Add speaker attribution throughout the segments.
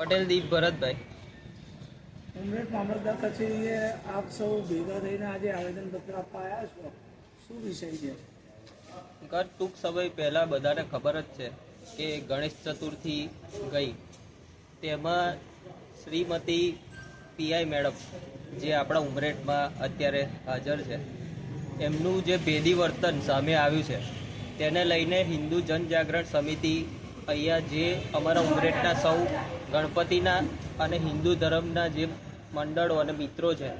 Speaker 1: પટેલ દીપ ભરતભાઈ.
Speaker 2: ઉમરેઠ મામલતદાર કચેરીએ આપ સૌ ભેગા થઈને આજે આવેદનપત્ર આપવા આવ્યા છો. શું વિષય છે?
Speaker 1: ગત ટૂંક સમય પહેલાં બધાને ખબર જ છે કે ગણેશ ચતુર્થી ગઈ. તેમાં શ્રીમતી પીઆઈ મેડમ જે આપણા ઉમરેઠમાં અત્યારે હાજર છે એમનું જે ભેદી વર્તન સામે આવ્યું છે તેને લઈને હિન્દુ જનજાગરણ સમિતિ અહીંયા જે અમારા ઉમરેઠના સૌ ગણપતિના અને હિન્દુ ધર્મના જે મંડળો અને મિત્રો છે,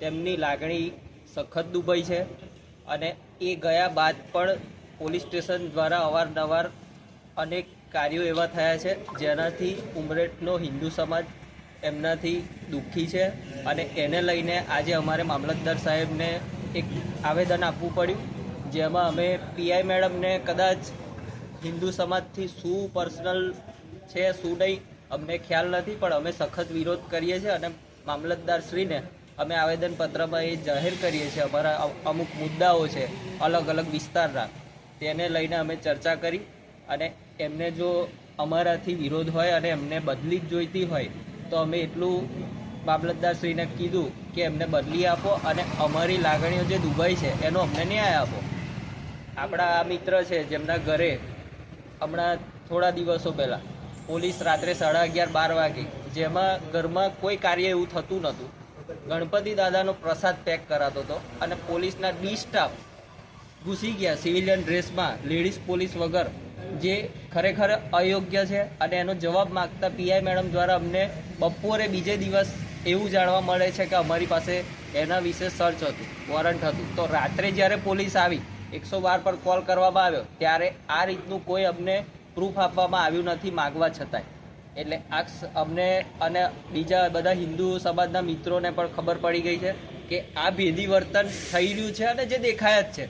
Speaker 1: તેમની લાગણી સખત દુભાઈ છે અને એ ગયા બાદ પણ પોલીસ સ્ટેશન દ્વારા અવારનવાર અનેક કાર્યો એવા થયા છે, જેનાથી ઉમરેઠનો હિન્દુ સમાજ એમનાથી દુઃખી છે અને એને લઈને આજે અમારે મામલતદાર સાહેબને એક આવેદન આપવું પડ્યું, જેમાં અમે પીઆઈ મેડમને કદાચ હિન્દુ સમાજથી શું પર્સનલ છે, શું નહીં, અમને ખ્યાલ નથી, પણ અમે સખત વિરોધ કરીએ છીએ અને મામલતદારશ્રીને અમે આવેદનપત્રમાં એ જાહેર કરીએ છીએ. અમારા અમુક મુદ્દાઓ છે, અલગ અલગ વિસ્તારના, તેને લઈને અમે ચર્ચા કરી અને એમને જો અમારાથી વિરોધ હોય અને એમને બદલી જ જોઈતી હોય, તો અમે એટલું મામલતદારશ્રીને કીધું કે એમને બદલી આપો અને અમારી લાગણીઓ જે દુભાઈ છે, એનો અમને ન્યાય આપો. આપણા આ મિત્ર છે, જેમના ઘરે હમણાં થોડા દિવસો પહેલાં. પોલીસ રાત્રે સાડા અગિયાર, બાર વાગે, જેમાં ઘરમાં કોઈ કાર્ય એવું થતું નહોતું. ગણપતિ દાદાનો પ્રસાદ પેક કરાતો હતો અને પોલીસના ડી સ્ટાફ ઘૂસી ગયા સિવિલિયન ડ્રેસમાં લેડીઝ પોલીસ વગર, જે ખરેખર અયોગ્ય છે અને એનો જવાબ માગતા પીઆઈ મેડમ દ્વારા અમને બપોરે બીજે દિવસ એવું જાણવા મળે છે કે અમારી પાસે એના વિશે સર્ચ હતું વોરંટ હતું. તો રાત્રે જ્યારે પોલીસ આવી એકસો બાર પર કોલ કરવામાં આવ્યો, ત્યારે આ રીતનું કોઈ અમને પ્રૂફ આપવામાં આવ્યું નથી માગવા છતાંય. એટલે આ અમને અને બીજા બધા હિન્દુ સમાજના મિત્રોને પણ ખબર પડી ગઈ છે કે આ ભેદી વર્તન થઈ રહ્યું છે અને જે દેખાય જ છે.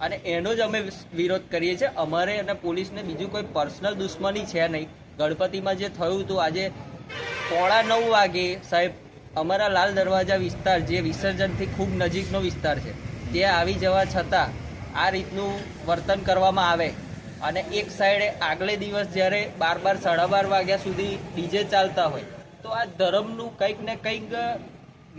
Speaker 1: અને એનો જ અમે વિરોધ કરીએ છીએ. અમારે અને પોલીસને બીજું કોઈ પર્સનલ દુશ્મની છે નહીં. ગણપતિમાં જે થયું હતું, આજે પોણા નવ વાગે સાહેબ, અમારા લાલ દરવાજા વિસ્તાર, જે વિસર્જનથી ખૂબ નજીકનો વિસ્તાર છે, ત્યાં આવી જવા છતાં આ રીતનું વર્તન કરવામાં આવે અને એક સાઈડે આગલે દિવસ જ્યારે બાર બાર, સાડા બાર વાગ્યા સુધી ડીજે ચાલતા હોય, તો આ ધર્મનું કંઈક ને કંઈક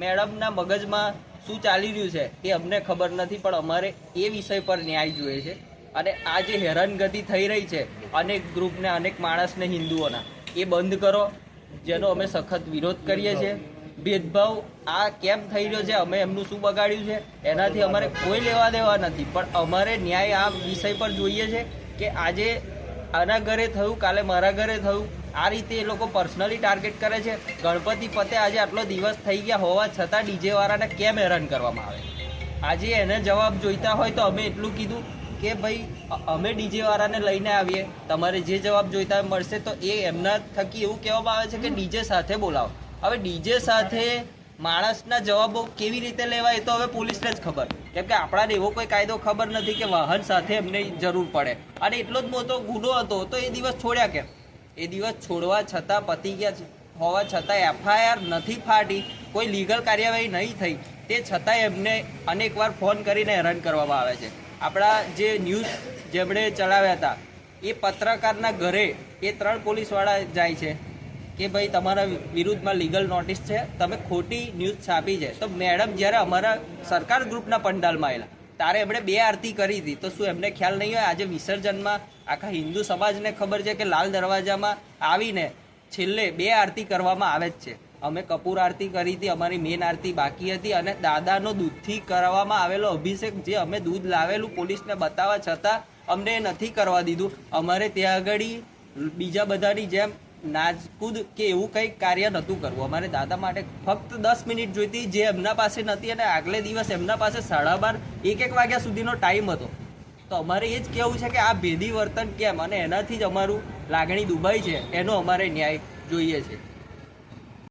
Speaker 1: મેડમના મગજમાં શું ચાલી રહ્યું છે એ અમને ખબર નથી, પણ અમારે એ વિષય પર ન્યાય જોઈએ છે. અને આ જે હેરાનગતિ થઈ રહી છે અનેક ગ્રુપને, અનેક માણસને હિન્દુઓના, એ બંધ કરો, જેનો અમે સખત વિરોધ કરીએ છીએ. ભેદભાવ આ કેમ થઈ રહ્યો છે? અમે એમનું શું બગાડ્યું છે? એનાથી અમારે કોઈ લેવા દેવા નથી. પણ અમારે ન્યાય આ વિષય પર જોઈએ છે કે આજે આના ઘરે થયું, કાલે મારા ઘરે થયું. આ રીતે એ લોકો પર્સનલી ટાર્ગેટ કરે છે. ગણપતિ પતે આજે આટલો દિવસ થઈ ગયા હોવા છતાં ડીજે વાળાને કેમ હેરાન કરવામાં આવે? આજે એને જવાબ જોઈતા હોય તો અમે એટલું કીધું કે ભાઈ અમે ડીજે વાળાને લઈને આવીએ. તમારે જે જવાબ જોઈતા મળશે તો એ એમના થકી એવું કહેવામાં આવે છે કે ડીજે સાથે બોલાવો. હવે ડીજે સાથે માણસના જવાબો કેવી રીતે લેવાય તો હવે પોલીસને જ ખબર. કેમ કે આપણાને એવો કોઈ કાયદો ખબર નથી કે વાહન સાથે એમને જરૂર પડે. અને એટલો જ મોટો ગુનો હતો, તો એ દિવસ છોડ્યા કેમ? એ દિવસ છોડવા છતાં પતી ગયા હોવા છતાં એફઆઈઆર નથી ફાટી, કોઈ લીગલ કાર્યવાહી નહીં થઈ. તે છતાંય એમને અનેકવાર ફોન કરીને હેરાન કરવામાં આવે છે. આપણા જે ન્યૂઝ જેમણે ચલાવ્યા હતા, એ પત્રકારના ઘરે એ ત્રણ પોલીસવાળા જાય છે. કે ભાઈ તમારા વિરુદ્ધમાં લીગલ નોટિસ છે, તમે ખોટી ન્યૂઝ છાપી છે. તો મેડમ જ્યારે અમારા સરકાર ગ્રુપના પંડાલમાં આવેલા તારે એમણે બે આરતી કરી હતી. તો શું એમને ખ્યાલ નહીં હોય? આજે વિસર્જનમાં આખા હિન્દુ સમાજને ખબર છે કે લાલ દરવાજામાં આવીને છેલ્લે બે આરતી કરવામાં આવે જ છે. અમે કપૂર આરતી કરી હતી, અમારી મેન આરતી બાકી હતી અને દાદાનો દૂધથી કરવામાં આવેલો અભિષેક જે અમે દૂધ લાવેલું પોલીસને બતાવવા છતાં અમને એ નથી કરવા દીધું. અમારે ત્યાં આગળ બીજા બધાની જેમ નાચકૂદ કે એવું કંઈ કાર્ય નહોતું કરવું. અમારે દાદા માટે ફક્ત દસ મિનિટ જોઈતી, જે એમના પાસે નહોતી અને આગલે દિવસ એમના પાસે સાડા બાર, એક એક વાગ્યા સુધીનો ટાઈમ હતો. તો અમારે એ જ કહેવું છે કે આ ભેદી વર્તન કેમ? અને એનાથી જ અમારું લાગણી દુભાઈ છે. એનો અમારે ન્યાય જોઈએ છે.